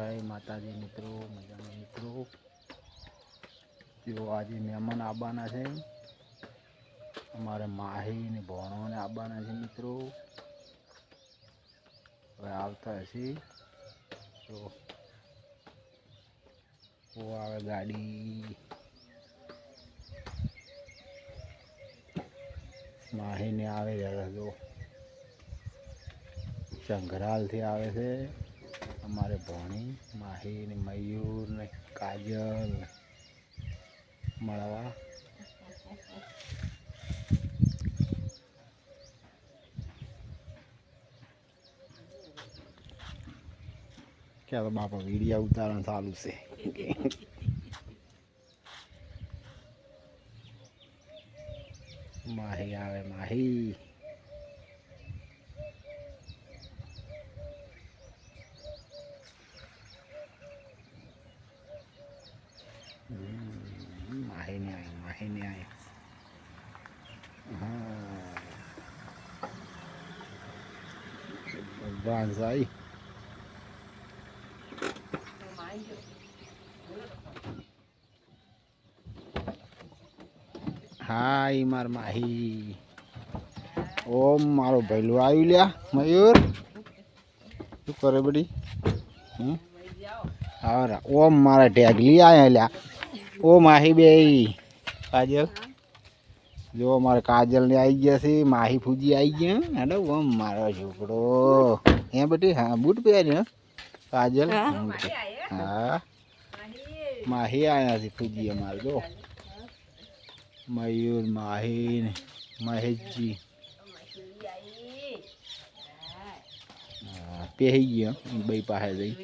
જય માતાજી મિત્રો, મજાના મિત્રો. તેઓ આજે મહેમાન આવવાના છે. અમારે માહી ને ભણોને આવવાના છે મિત્રો. હવે આવતા હશે. તો આવે ગાડી. માહીને આવે જરા જો. ચંગરાલથી આવે છે. અમારે ભણી માહી ને મયુર ને કાજલ મળવા. ક્યાં તો બાપા વીડિયા ઉતારણ ચાલુ છે. માહી આવે, માહી. માહી ને આવી હા. ભગવાન સાઈ. હાય માર માહી. ઓમ, મારો ભૈલું આવ્યું લ્યા, મયુર. શું કરે હમ? હા ઓમ, મારા ઢેગલી આયા લ્યા. ઓ માહી બે કાજલ. જો મારે કાજલ ને આવી ગયા છે માહી ફૂજી આવી ગયા. હેડો ઓમ મારો છોકરો. હે બેટી હા બૂટ પહેર્યો? કાજલ? હા. માહી આવ્યા છે ફૂજી અમારે જો. મયુર માહી ને મહેશજી. હા, પહેરી ગયા બે પાસે જઈ.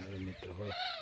હવે મિત્રો હવે